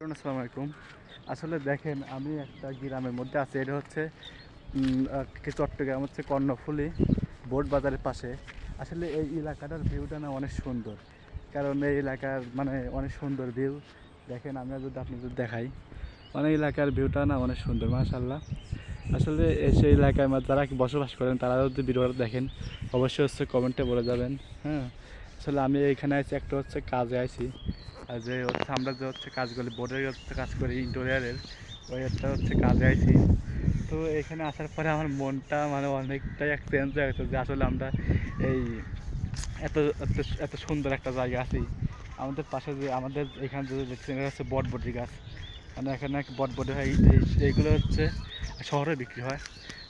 আসসালামু আলাইকুম। আসলে দেখেন, আমি একটা গ্রামের মধ্যে আছি। এটা হচ্ছে চট্টগ্রাম, হচ্ছে কর্ণফুলি বোট বাজারের পাশে। আসলে এই এলাকাটার ভিউটা না অনেক সুন্দর। কারণ এই এলাকার মানে অনেক সুন্দর ভিউ দেখেন আমরা যদি আপনি যদি দেখাই অনেক এলাকার ভিউটা না অনেক সুন্দর মাশাল্লাহ আসলে সেই এলাকায় যারা বসবাস করেন, তারা যদি ভিডিওটা দেখেন, অবশ্যই হচ্ছে কমেন্টে বলে যাবেন। হ্যাঁ আসলে আমি এখানে আছি একটা হচ্ছে কাজে আছি আর যে হচ্ছে আমরা যে হচ্ছে কাজগুলি বোর্ডের হচ্ছে কাজ করি ইন্টোরিয়ারের ওই একটা হচ্ছে কাজে আইছি। তো এখানে আসার পরে আমার মনটা মানে অনেকটাই এক চেঞ্জ হয়ে গেছে যে আসলে আমরা এই এত এত সুন্দর একটা জায়গা আছি। আমাদের পাশে যে, আমাদের এখানে যে দেখছেন, এটা হচ্ছে বটবটি গাছ। মানে এখানে বটবটি হয়, এই- এইগুলো হচ্ছে শহরে বিক্রি হয়।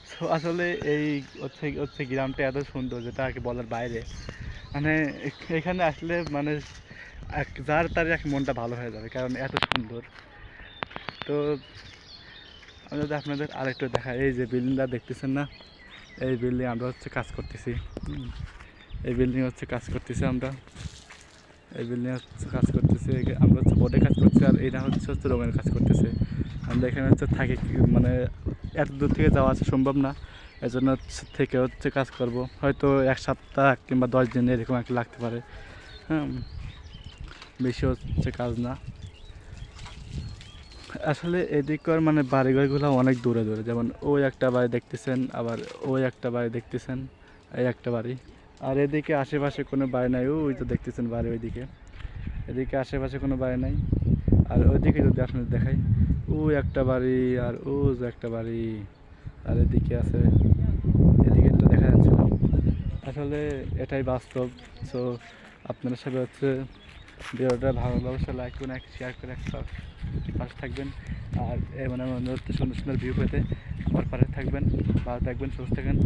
তো আসলে এই হচ্ছে হচ্ছে গ্রামটা এত সুন্দর যেটা আর কি বলার বাইরে। মানে এখানে আসলে মানে এক যার তার এক মনটা ভালো হয়ে যাবে, কারণ এত সুন্দর। তো আমি যদি আপনাদের আরেকটু দেখা এই যে বিল্ডিংটা দেখতেছেন না? এই বিল্ডিং আমরা হচ্ছে কাজ করতেছি। এই বিল্ডিং হচ্ছে কাজ করতেছি আমরা। এই বিল্ডিং হচ্ছে কাজ করতেছি আমরা হচ্ছে বোর্ডে কাজ করছি আর এটা হচ্ছে হচ্ছে রঙের কাজ করতেছে। আমরা এখানে হচ্ছে থাকি মানে এত দূর থেকে যাওয়া আসা সম্ভব না। এই জন্য থেকে হচ্ছে কাজ করব। হয়তো এক সপ্তাহ কিংবা দশ দিন এরকম একটা লাগতে পারে। হ্যাঁ বেশি হচ্ছে কাজ না। আসলে এদিককার মানে বাড়িঘরগুলো অনেক দূরে দূরে। যেমন ওই একটা বাড়ি দেখতেছেন, আবার ওই একটা বাড়ি দেখতেছেন, এই একটা বাড়ি। আর এদিকে আশেপাশে কোনো বাড়ি নাই। ওই তো দেখতেছেন বাড়ি ওইদিকে। এদিকে আশেপাশে কোনো বাড়ি নাই। আর ওইদিকে যদি আপনাদের দেখাই ও একটা বাড়ি আর ও একটা বাড়ি। আর এদিকে আছে। এদিকে তো দেখা যাচ্ছে আসলে এটাই বাস্তব। সো আপনারা সবাই হচ্ছে ভিডিওটা ভালো লাগলে লাইক করুন এক শেয়ার করে এক পাশে থাকবেন। আর এমন এমন সুন্দর সুন্দর ভিউ পেতে আমার পাশে থাকবেন। ভালো থাকবেন, সুস্থ থাকবেন।